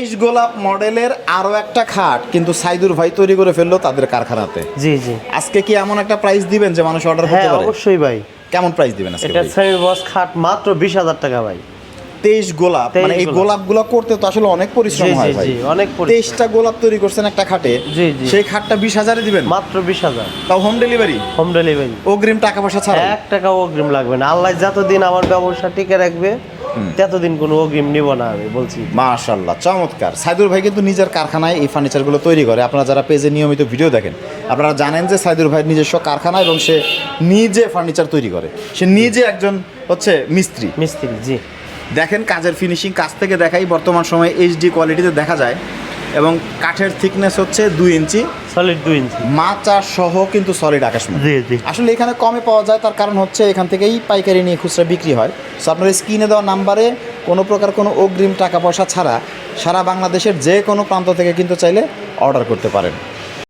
তেইশ গোলাপ মডেলের আরও একটা খাট কিন্তু সাইদুর ভাই তৈরি করে ফেলল তাদের কারখানাতে। জি জি। আজকে কি এমন একটা প্রাইস দিবেন যে মানুষ অর্ডার হ্যাঁ করতে পারে? অবশ্যই ভাই। কেমন প্রাইস দিবেন আজকে এটা সেমি বস খাট মাত্র বিশ হাজার টাকা ভাই। তেইশ গোলাপ মানে এই গোলাপ। গোলাপগুলো করতে তো আসলে অনেক পরিশ্রম হয় ভাই। জি, অনেক পরিশ্রম। তেইশটা গোলাপ তৈরি করছেন একটা খাটে। জি, জি। সেই খাটটা বিশ হাজারে দিবেন? মাত্র বিশ হাজার। তাও হোম ডেলিভারি হোম ডেলিভারি অগ্রিম টাকা পয়সা ছাড়া এক টাকা অগ্রিম লাগবে না। আল্লাহ যতদিন আমার ব্যবসা টিকে রাখবে ততদিন কোনো অগ্রিম নিব না আমি বলছি। মাশাল্লাহ চমৎকার। সাইদুর ভাই কিন্তু নিজের কারখানায় এই ফার্নিচারগুলো তৈরি করে। আপনারা যারা পেজে নিয়মিত ভিডিও দেখেন আপনারা জানেন যে সাইদুর ভাইয়ের নিজস্ব কারখানা এবং সে নিজে ফার্নিচার তৈরি করে। সে নিজে একজন হচ্ছে মিস্ত্রি। মিস্ত্রি জি। দেখেন কাজের ফিনিশিং কাছ থেকে দেখাই বর্তমান সময়ে এইচডি কোয়ালিটিতে দেখা যায়। এবং কাঠের থিকনেস হচ্ছে দুই ইঞ্চি। সলিড দুই ইঞ্চি মাচা সহ কিন্তু সলিড আকাশমণি জি জি। আসলে এখানে কমে পাওয়া যায় তার কারণ হচ্ছে এখান থেকেই পাইকারি নিয়ে খুচরা বিক্রি হয়। সো আপনার স্ক্রিনে দেওয়া নাম্বারে কোনো প্রকার কোনো অগ্রিম টাকা পয়সা ছাড়া সারা বাংলাদেশের যে কোনো প্রান্ত থেকে কিন্তু চাইলে অর্ডার করতে পারেন।